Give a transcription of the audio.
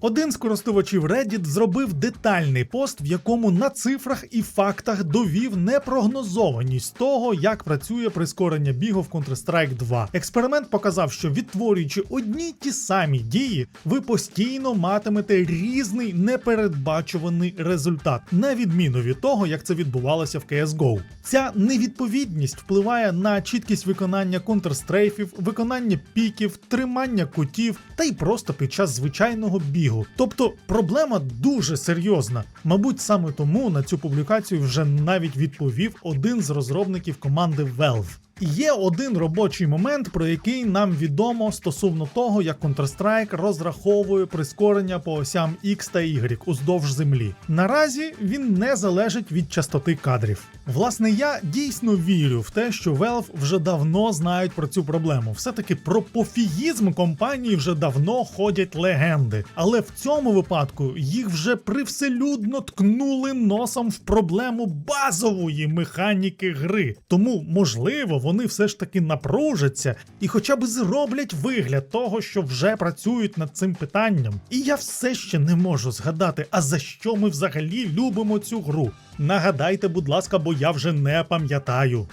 Один з користувачів Reddit зробив детальний пост, в якому на цифрах і фактах довів непрогнозованість того, як працює прискорення бігу в Counter-Strike 2. Експеримент показав, що відтворюючи одні ті самі дії, ви постійно матимете різний непередбачуваний результат, на відміну від того, як це відбувалося в CSGO. Ця невідповідність впливає на чіткість виконання контрстрейфів, виконання піків, тримання кутів та й просто під час звичайного бігу. Тобто проблема дуже серйозна. Мабуть, саме тому на цю публікацію вже навіть відповів один з розробників команди Valve. Є один робочий момент, про який нам відомо стосовно того, як Counter-Strike розраховує прискорення по осям X та Y уздовж землі. Наразі він не залежить від частоти кадрів. Власне, я дійсно вірю в те, що Valve вже давно знають про цю проблему. Все-таки про пофігізм компанії вже давно ходять легенди. Але в цьому випадку їх вже привселюдно ткнули носом в проблему базової механіки гри. Тому, можливо, вони все ж таки напружаться і хоча б зроблять вигляд того, що вже працюють над цим питанням. І я все ще не можу згадати, а за що ми взагалі любимо цю гру. Нагадайте, будь ласка, бо я вже не пам'ятаю.